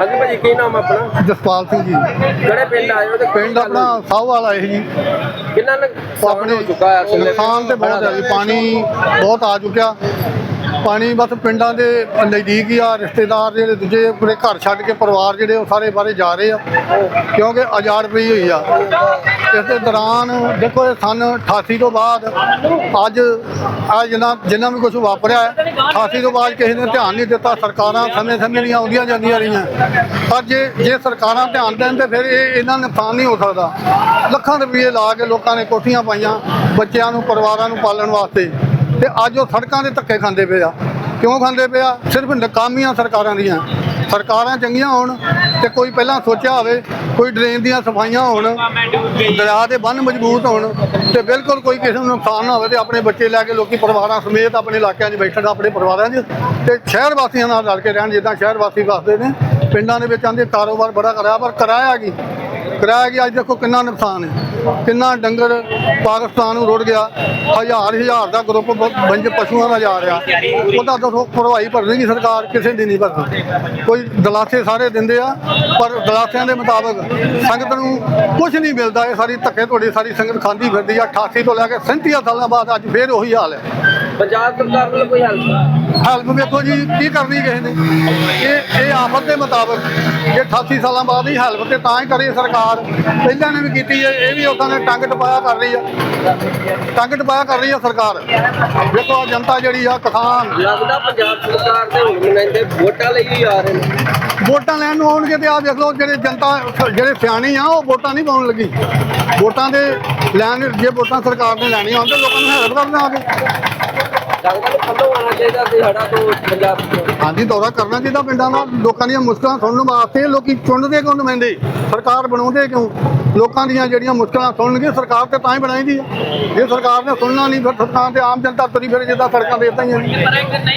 ਹਾਂਜੀ ਭਾਜੀ ਕੀ ਨਾਮ ਆਪਣਾ? ਜਸਪਾਲ ਸਿੰਘ ਜੀ। ਕਿਹੜੇ ਪਿੰਡ ਆਏ ਹੋ ਤੇ ਪਿੰਡ ਆਪਣਾ ਸਾਹਵਾਲ ਆਏ ਜੀ। ਕਿੰਨਾ ਨੁਕਸਾਨ ਹੋ ਚੁੱਕਾ ਹੈ ਵੇਲੇ? ਨੁਕਸਾਨ ਤੇ ਬਹੁਤ ਹੈ ਜੀ ਪਾਣੀ ਬਹੁਤ ਆ ਚੁੱਕਿਆ। ਪਾਣੀ ਬਸ ਪਿੰਡਾਂ ਦੇ ਨਜ਼ਦੀਕ ਹੀ ਆ, ਰਿਸ਼ਤੇਦਾਰ ਜਿਹੜੇ ਦੂਜੇ ਆਪਣੇ ਘਰ ਛੱਡ ਕੇ ਪਰਿਵਾਰ ਜਿਹੜੇ ਉਹ ਸਾਰੇ ਬਾਰੇ ਜਾ ਰਹੇ ਆ, ਕਿਉਂਕਿ ਆਜ਼ਾਦ ਪਈ ਹੋਈ ਆ। ਇਸ ਦੇ ਦੌਰਾਨ ਦੇਖੋ ਇਹ ਸਨ 88 ਤੋਂ ਬਾਅਦ ਅੱਜ ਆ ਜਿੰਨਾ ਜਿੰਨਾ ਵੀ ਕੁਝ ਵਾਪਰਿਆ ਹੈ 88 ਤੋਂ ਬਾਅਦ ਕਿਸੇ ਨੇ ਧਿਆਨ ਨਹੀਂ ਦਿੱਤਾ, ਸਰਕਾਰਾਂ ਸਮੇਂ ਸਮੇਂ ਦੀਆਂ ਆਉਂਦੀਆਂ ਜਾਂਦੀਆਂ ਰਹੀਆਂ। ਪਰ ਜੇ ਜੇ ਸਰਕਾਰਾਂ ਧਿਆਨ ਦੇਣ ਤੇ ਫਿਰ ਇਹ, ਇਹਨਾਂ ਨੁਕਸਾਨ ਨਹੀਂ ਹੋ ਸਕਦਾ। ਲੱਖਾਂ ਰੁਪਏ ਲਾ ਕੇ ਲੋਕਾਂ ਨੇ ਕੋਠੀਆਂ ਪਾਈਆਂ ਬੱਚਿਆਂ ਨੂੰ, ਪਰਿਵਾਰਾਂ ਨੂੰ ਪਾਲਣ ਵਾਸਤੇ। ਤੇ ਅੱਜ ਉਹ ਸੜਕਾਂ ਦੇ ਧੱਕੇ ਖਾਂਦੇ ਪਏ ਆ। ਕਿਉਂ ਖਾਂਦੇ ਪਏ ਆ? ਸਿਰਫ ਨਕਾਮੀਆਂ ਸਰਕਾਰਾਂ ਦੀਆਂ। ਸਰਕਾਰਾਂ ਚੰਗੀਆਂ ਹੋਣ ਤੇ ਕੋਈ ਪਹਿਲਾਂ ਸੋਚਿਆ ਹੋਵੇ, ਕੋਈ ਡਰੇਨ ਦੀਆਂ ਸਫਾਈਆਂ ਹੋਣ, ਦਰਿਆ ਦੇ ਬੰਨ ਮਜ਼ਬੂਤ ਹੋਣ ਤੇ ਬਿਲਕੁਲ ਕੋਈ ਕਿਸੇ ਨੂੰ ਨੁਕਸਾਨ ਨਾ ਹੋਵੇ ਤੇ ਆਪਣੇ ਬੱਚੇ ਲੈ ਕੇ ਲੋਕੀ ਪਰਿਵਾਰਾਂ ਸਮੇਤ ਆਪਣੇ ਇਲਾਕਿਆਂ 'ਚ ਬੈਠਣ, ਆਪਣੇ ਪਰਿਵਾਰਾਂ 'ਚ। ਤੇ ਸ਼ਹਿਰ ਵਾਸੀਆਂ ਨਾਲ ਰਲ ਕੇ ਰਹਿਣ ਜਿੱਦਾਂ ਸ਼ਹਿਰ ਵਾਸੀ ਵਸਦੇ ਨੇ, ਪਿੰਡਾਂ ਦੇ ਵਿੱਚ ਆਂਦੇ ਕਾਰੋਬਾਰ ਬੜਾ ਕਰਾਇਆ ਪਰ ਕਰਾਇਆ ਕੀ? ਕਰਾਇਆ ਕੀ? ਅੱਜ ਦੇਖੋ ਕਿੰਨਾ ਨੁਕਸਾਨ ਹੈ। ਕਿੰਨਾ ਡੰਗਰ ਪਾਕਿਸਤਾਨ ਨੂੰ ਰੁੜ ਗਿਆ, ਹਜ਼ਾਰ ਹਜ਼ਾਰ ਦਾ ਗਰੁੱਪ ਬ- ਬੰਜ ਪਸ਼ੂਆਂ ਦਾ ਜਾ ਰਿਹਾ। ਉਹਦਾ ਦੱਸੋ ਭਰਵਾਈ ਭਰਨੇਗੀ ਸਰਕਾਰ, ਕਿਸੇ ਦੀ ਨਹੀਂ ਭਰਦੀ। ਕੋਈ ਦਲਾਸੇ ਸਾਰੇ ਦਿੰਦੇ ਆ, ਪਰ ਦਲਾਸਿਆਂ ਦੇ ਮੁਤਾਬਕ ਸੰਗਤ ਨੂੰ ਕੁਝ ਨਹੀਂ ਮਿਲਦਾ, ਇਹ ਸਾਰੀ ਧੱਕੇ ਤੁਹਾਡੀ ਸਾਰੀ ਸੰਗਤ ਖਾਂਦੀ ਫਿਰਦੀ ਆ 88 ਤੋਂ ਲੈ ਕੇ 37 ਸਾਲਾਂ ਬਾਅਦ ਅੱਜ ਫੇਰ ਉਹੀ ਹਾਲ ਹੈ। ਪੰਜਾਬ ਸਰਕਾਰ ਵੱਲੋਂ ਕੋਈ ਹੈਲਪ ਹੈਲਪ ਵੇਖੋ ਜੀ ਕੀ ਕਰਨੀ ਕਿਸੇ ਨੇ? ਇਹ ਇਹ ਆਫਤ ਦੇ ਮੁਤਾਬਕ ਇਹ 88 ਸਾਲਾਂ ਬਾਅਦ ਹੀ ਹੈਲਪ ਤੇ ਤਾਂ ਹੀ ਕਰੀ ਸਰਕਾਰ। ਪਹਿਲਾਂ ਨੇ ਵੀ ਕੀਤੀ ਹੈ ਇਹ ਵੀ ਉਹਨਾਂ ਨੇ ਟੰਗ ਟਪਾਇਆ ਕਰ ਰਹੀ ਆ। ਟੰਗ ਟਪਾਇਆ ਕਰ ਰਹੀ ਆ ਸਰਕਾਰ। ਵੇਖੋ ਜਨਤਾ ਜਿਹੜੀ ਆ ਕਿਸਾਨ। ਲੱਗਦਾ ਪੰਜਾਬ ਸਰਕਾਰ ਦੇ ਹੁਣ ਨੁਮਾਇੰਦੇ ਵੋਟਾਂ ਲਈ ਹੀ ਆ ਰਹੇ ਨੇ। ਵੋਟਾਂ ਲੈਣ ਨੂੰ ਆਉਣਗੇ ਤੇ ਆ ਦੇਖ ਲਓ ਜਿਹੜੇ ਜਨਤਾ ਜਿਹੜੇ ਸਿਆਣੇ ਆ ਉਹ ਵੋਟਾਂ ਨਹੀਂ ਪਾਉਣ ਲੱਗੀ। ਵੋਟਾਂ ਦੇ ਲੈਣ ਜੇ ਵੋਟਾਂ ਸਰਕਾਰ ਨੇ ਲੈਣੀਆਂ ਹੋਣ ਤੇ ਲੋਕਾਂ ਨੂੰ ਹੈਲਪ ਕਰਨ ਆ ਕੇ ਲੱਗਦਾ ਕਿ ਥੱਲੋਂ ਆਉਣਾ ਚਾਹੀਦਾ ਸੀ ਹੜਾ ਤੋਂ ਪੰਜਾਬ ਤੋਂ। ਹਾਂਜੀ ਦੌਰਾ ਕਰਨਾ ਚਾਹੀਦਾ ਪਿੰਡਾਂ ਦਾ। ਲੋਕਾਂ ਦੀਆਂ ਮੁਸ਼ਕਲਾਂ ਸੁਣਨ ਵਾਸਤੇ ਲੋਕੀ ਚੁਣਦੇ ਕਿਉਂ ਨੁਮਾਇੰਦੇ ਸਰਕਾਰ ਬਣਾਉਂਦੇ ਕਿਉਂ? ਲੋਕਾਂ ਦੀਆਂ ਜਿਹੜੀਆਂ ਮੁਸ਼ਕਲਾਂ ਸੁਣਨਗੇ ਸਰਕਾਰ ਤੇ ਤਾਂ ਹੀ ਬਣਾਈਦੀ ਹੈ ਜੇ ਸਰਕਾਰ ਨੇ ਸੁਣਨਾ ਨਹੀਂ ਫਿਰ ਸਰਕਾਰ ਤੇ ਆਮ ਜਨਤਾ ਤੁਰੀ ਫਿਰ ਜਿੱਦਾਂ ਸੜਕਾਂ ਤੇ ਇਦਾਂ ਹੀ ਹੈ।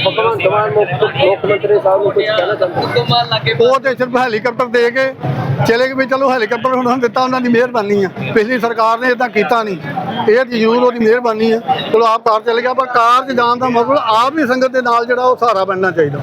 ਭਗਵੰਤ ਮਾਨ ਮੁੱਖ ਮੁੱਖ ਮੰਤਰੀ ਸਾਹਿਬ ਨੂੰ ਕੁਝ ਕਹਿਣਾ ਚਾਹੁੰਦੇ ਉਹ ਤੇ ਸਿਰਫ ਹੈਲੀਕਾਪਟਰ ਦੇ ਕੇ ਚਲੇ ਗਏ ਵੀ ਚਲੋ ਹੈਲੀਕਾਪਟਰ ਉਹਨਾਂ ਨੂੰ ਦਿੱਤਾ, ਉਹਨਾਂ ਦੀ ਮਿਹਰਬਾਨੀ ਆ। ਪਿਛਲੀ ਸਰਕਾਰ ਨੇ ਇਦਾਂ ਕੀਤਾ ਨਹੀਂ। ਇਹ ਜ਼ਰੂਰ ਉਹਦੀ ਮਿਹਰਬਾਨੀ ਆ। ਚਲੋ ਆਪ ਕਾਰ ਚਲੇ ਗਿਆ, ਪਰ ਕਾਰ 'ਚ ਜਾਣ ਦਾ ਮਤਲਬ ਆਪ ਹੀ ਸੰਗਤ ਦੇ ਨਾਲ ਜਿਹੜਾ ਉਹ ਸਹਾਰਾ ਬਣਨਾ ਚਾਹੀਦਾ।